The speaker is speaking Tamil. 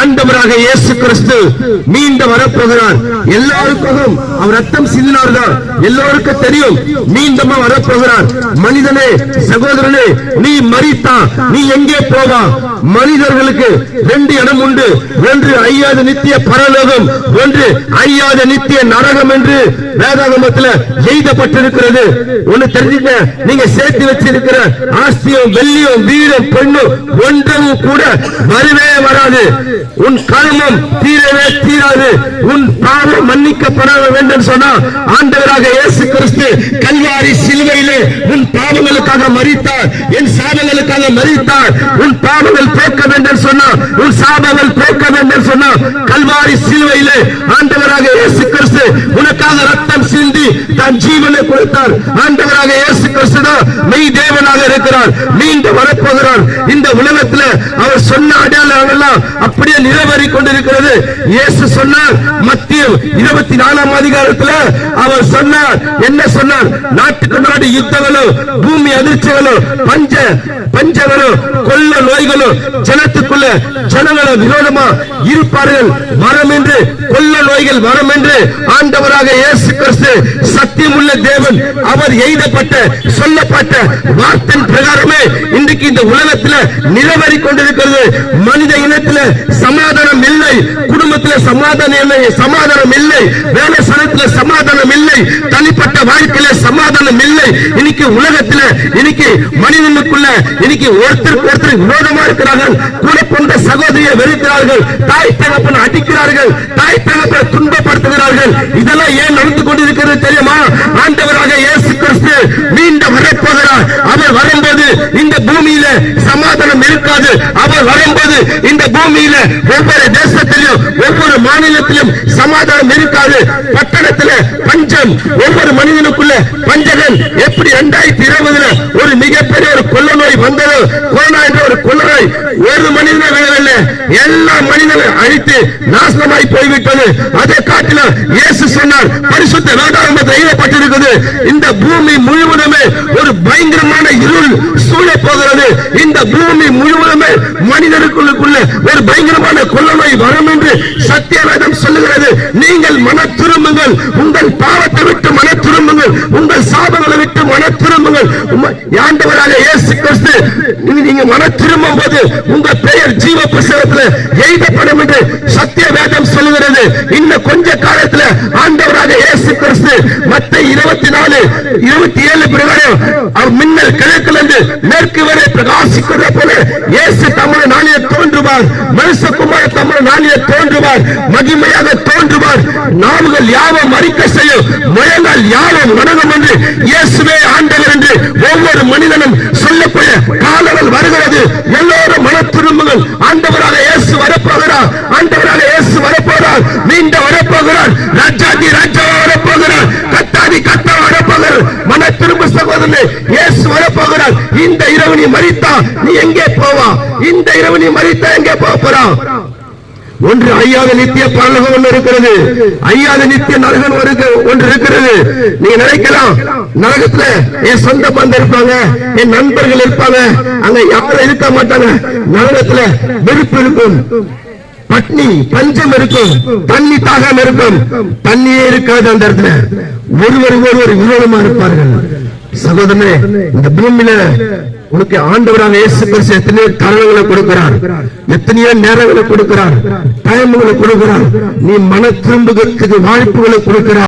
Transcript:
ஆண்டவராக இயேசு கிறிஸ்து மீண்டும் வரப்போகிறார். எல்லாருக்கும் அவர் ரத்தம் சிந்தினார்தான் எல்லோருக்கும் தெரியும் மீண்டும் வரப்போகிறார். மனிதனே சகோதரனே நீ மறித்தா நீ எங்கே போவா? மனிதர்களுக்கு ரெண்டு இடம் உண்டு. ஒன்று ஐயாத நித்திய பரலோகம் ஒன்று ஐயாத நித்திய நரகம் என்று வேதாகமத்தில் எழுதப்பட்டிருக்கிறது. ஒண்ணு தெரிஞ்சுக்க நீங்க சேர்த்து வச்சிருக்கிற ஆஸ்தியும் வெள்ளியும் வீடும் பெண்ணும் ஒன்றும் கூட வரவே வராது. உன் கர்மம் தீரவே தீராது. உன் பாவம் மன்னிக்கப்பட வேண்டும் சொன்னா ஆண்டவராக இயேசு கிறிஸ்து கல்வாரி சிலுவையிலே உன் பாவங்களுக்காக மறித்தார் என் சாபங்களுக்காக மறித்தார் உன் பாவங்கள் போக்க வேண்டும் சொன்னா உன் சாபங்கள் போக்க வேண்டும் சொன்னா கல்வாரி சிலுவையிலே ஆண்டவராக இயேசு கிறிஸ்து உனக்காக ரத்தம் சிந்தி தன் ஜீவனை கொடுத்தார். ஆண்டவராக இயேசு கிறிஸ்து தான் மெய் தேவனாக இருக்கிறார். மீண்டும் வரப்போகிறார். இந்த உலகத்துல அவர் சொன்ன அடையாளம் எல்லாம் நம்முடைய நிறைவேறி கொண்டிருக்கிறது இயேசு சொன்னார் மத்திய இருபத்தி நாலாம் அதிகாரத்தில் அவர் சொன்னார் என்ன சொன்னார்? நாட்டுக்கு நாடு யுத்தங்களும் பூமி அதிர்ச்சிகளும் பஞ்ச பஞ்சங்களும் கொள்ள நோய்களும் ஜனத்துக்குள்ள ஜனங்கள விரோதமா இருப்பார்கள். வரம் என்று கொள்ள நோய்கள் வரம் என்று ஆண்டவராக இயேசு கிறிஸ்து சத்தியமுள்ள தேவன். அவர் எய்தப்பட்ட சொல்லப்பட்ட வார்த்தை பிரகாரமே இன்றைக்கு இந்த உலகத்தில் நிலவரி கொண்டிருக்கிறது மனித இனத்தில் சமாதானம் இல்லை குடும்பத்துல சமாதானம் இல்லை. சமாதானம் இல்லை வேலை சனத்தில் சமாதானம் இல்லை தனிப்பட்ட வாழ்க்கையில சமாதானம் இல்லை இன்னைக்கு உலகத்துல இன்னைக்கு மனிதனுக்குள்ள இன்னைக்கு ஒருத்தருக்கு ஒருத்தர் விரோதமா இருக்கிறார்கள். கூட கொண்ட சகோதரியை வெறுக்கிறார்கள். தாய் தகப்பன் அடிக்கிறார்கள். தாய் தகப்பனை துன்பப்படுத்துகிறார்கள். இதெல்லாம் ஏன் நடந்து கொண்டிருக்கிறது தெரியுமா? ஆண்டவராக இயேசு கிறிஸ்து மீண்டும் வரப்போகிறார் அவர் வரும்போது இந்த பூமியில சமாதானம் இருக்காது. அவர் வரும்போது இந்த பூமியில ஒவ்வொரு தேசத்திலும் ஒவ்வொரு மாநிலத்திலும் சமாதானம் இருக்காது. பட்டணத்துல பஞ்சம் ஒவ்வொரு மனிதனுக்குள்ள பஞ்சகன் எப்படி இரண்டாயிரத்தி இருபதுல ஒரு மிகப்பெரிய ஒரு கொள்ள நோய் வந்ததோ? கொரோனா என்ற ஒரு கொள்ள நோய் ஒரு மனிதனை விழவில்லை. எல்லா மனிதனும் அழித்து நாசனமாய் போய்விட்டது. அதை காட்டிலும் இயேசு சொன்னார் பரிசுத்த வேதாரம்பத்தை எழுதப்பட்டிருக்கிறது இந்த பூமி முழுவதுமே ஒரு பயங்கரமான இருள் சூழ போகிறது. இந்த பூமி முழுவதுமே மனிதனுக்குள்ளுக்குள்ள ஒரு பயங்கரமான கொள்ளநோய் வரும் என்று சத்தியவேதம் சொல்லுகிறது. நீங்கள் மன திரும்புங்கள் உங்கள் பாவத்தை விட்டு திரும்புங்கள் உங்கள் சாபங்களை விட்டு மன திரும்புங்கள் ஆண்டவராக இயேசு கிறிஸ்து நீங்க- மன திரும்பும் போது உங்க பெயர் ஜீவ புஸ்தகத்தில் எழுதப்படும் என்று சத்திய வேதம் சொல்லுகிறது. இன்னும் கொஞ்ச காலத்துல ஆண்டவராக இயேசு கிறிஸ்து மத்த இருபத்தி நாலு இருபத்தி ஏழு பிரகாரம் அவர் மின்னல் கிழக்கிலிருந்து மேற்கு வரை பிரகாசிக்கிறத போல இயேசு தமிழ் நாளிலே தோன்றுவார். மனுஷகுமார் தமிழ் நாளிலே தோன்றுவார். மகிமையாக தோன்றுவார். நாவுகள் யாவும் அறிக்கை செய்யும். முழங்கால் யாவும் வணங்கும் என்று இயேசுவே ஆண்டவர் என்று ஒவ்வொரு மனிதனும் சொல்லக்கூடிய காலங்கள் வருகிறது. எல்லோரும் மன திரும்புங்கள் ஆண்டவராக இயேசு வரப்போகிறார். ஆண்டவராக இயேசு வரப்போகிறார். மீண்டும் வரப்போகிறார். ராஜாதி ராஜா வரப்போகிறார். கத்தாதி கத்தா வரப்போகிறார். மன திரும்ப சகோதரனே இயேசு வரப்போகிறார். இந்த இரவு நீ மறித்தா நீ எங்கே போவா? இந்த இரவு நீ மறித்தா எங்கே போக போறான் ஒன்று ஐயாத நித்திய பரலகம் ஒன்று இருக்கிறது. ஐயாத நித்திய நரகம் ஒன்று இருக்கிறது. நீங்க நினைக்கலாம். நரகத்துல என் சொந்த பந்தம் இருப்பாங்க. என் நண்பர்கள் இருப்பாங்க. அங்க யாரும் இருக்க மாட்டாங்க. நரகத்துல வெறுப்பு இருக்கும். பட்னி பஞ்சம் இருக்கும். தண்ணி தாகம் இருக்கும். தண்ணியே இருக்காது அந்த இடத்துல. ஒருவர் ஒருவர் விரோதமா இருப்பார்கள். சகோதரனே இந்த பூமியில உனக்கு ஆண்டவராக இயேசு கிறிஸ்து எத்தனையோ தருணங்களை கொடுக்கிறார். எத்தனையோ நேரங்களை கொடுக்கிறார். டைம்களை கொடுக்கிறார். நீ மன திரும்புகிறதுக்கு வாய்ப்புகளை கொடுக்கிறார்.